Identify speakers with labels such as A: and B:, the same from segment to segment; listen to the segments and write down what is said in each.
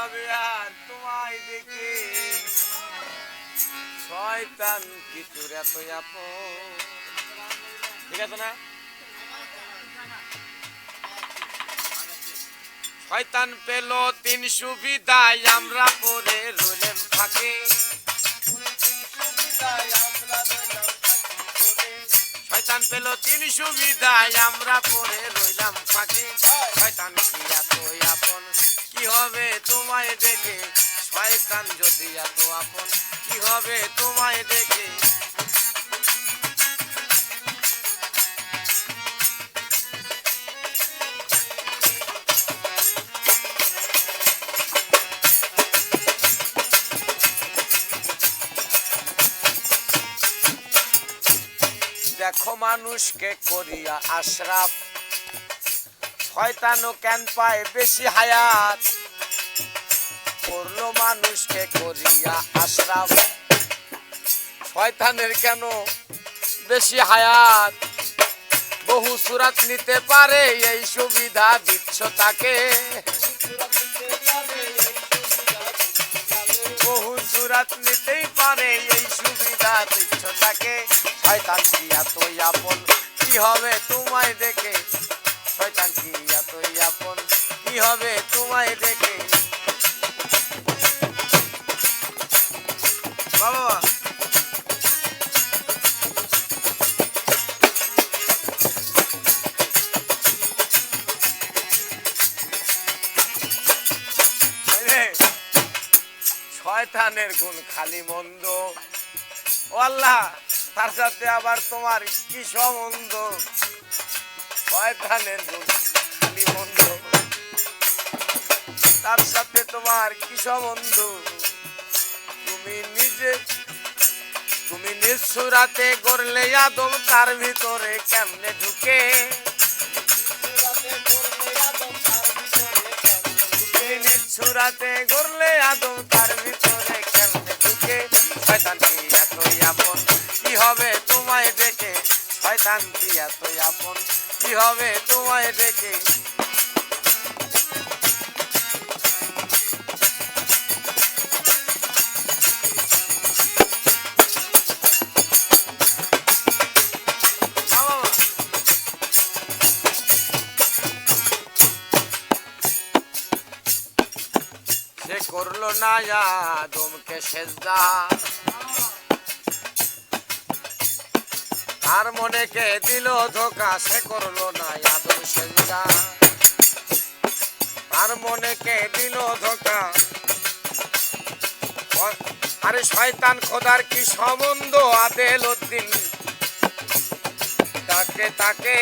A: হবে আর তোমায় দেখে। শয়তান কিছুর এত ঠিক আছে না? শয়তান পেল তিন সুবিধায় আমরা পরে রইলেন ফাঁকে। শয়তান পেল তিন সুবিধায় আমরা পরে রইলাম ফাঁকে। শয়তান কি হবে তোমায় দেখে? শয়তান যদি এত আপন, কি হবে তোমায় দেখে? দেখো মানুষকে করিয়া আশরাফ। শয়তানও কেন পায় বেশি হায়াত? করল মানুষকে করিয়া আশরাফ শয়তানের কেন বেশি হায়াত? বহু সুরাত নিতে পারে এই সুবিধা, দিচ্ছ তাকে। বহু সুরাত নিতেই পারে এই সুবিধা, দিচ্ছ তাকে। শয়তান কি এতই আপন, কি হবে তোমায় দেখে? শয়তান কি এতই আপন, কি হবে তোমায় দেখে? রে, শয়তানের গুণ খালি মন্দ। ও আল্লাহ তার সাথে আবার তোমার কি সম্বন্ধ? শয়তানের গুণ খালি মন্দ। তার সাথে তোমার কি সম্বন্ধ? তুমি নিঃসুরাতে গড়লে আদম তার ভিতরে কেমনে ঢুকে? তুমি নিঃসুরাতে গড়লে আদম তার ভিতরে কেমনে ঢুকে? শয়তান কি এতই আপন? কি হবে তোমায় দেখে শয়তান কি এতই আপন? কি হবে তোমায় দেখে করল না আদমকে সেজদা। তার মনে কে দিল ধোকা, সে করল না আদম সেজদা। তার মনে কে দিল ধোকা আরে শয়তান খোদার কি সম্বন্ধ আদেল উদ্দিন? তাকে তাকে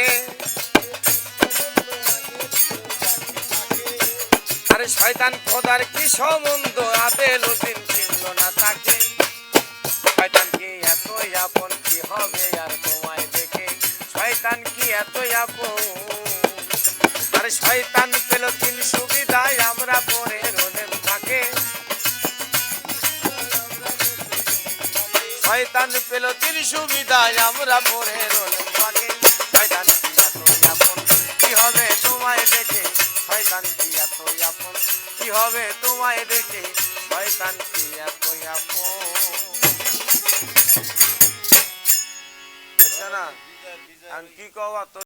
A: শয়তান খোদার কি সম্বন্ধ? আদেল উদ্দিন চিনল না তাকে। শয়তান কি এত আপন? কি হবে আর তোমায় দেখে? শয়তান কি এত আপন? আরে শয়তান পেল তিন সুবিধায় আমরা পরে রোলেন থাকে। শয়তান পেল তিন সুবিধায় আমরা পরে রোলেন থাকে। আপন। কি হবে তোমায় দেখে? শয়তান কি এতই আপন? বুঝছ না? কি তো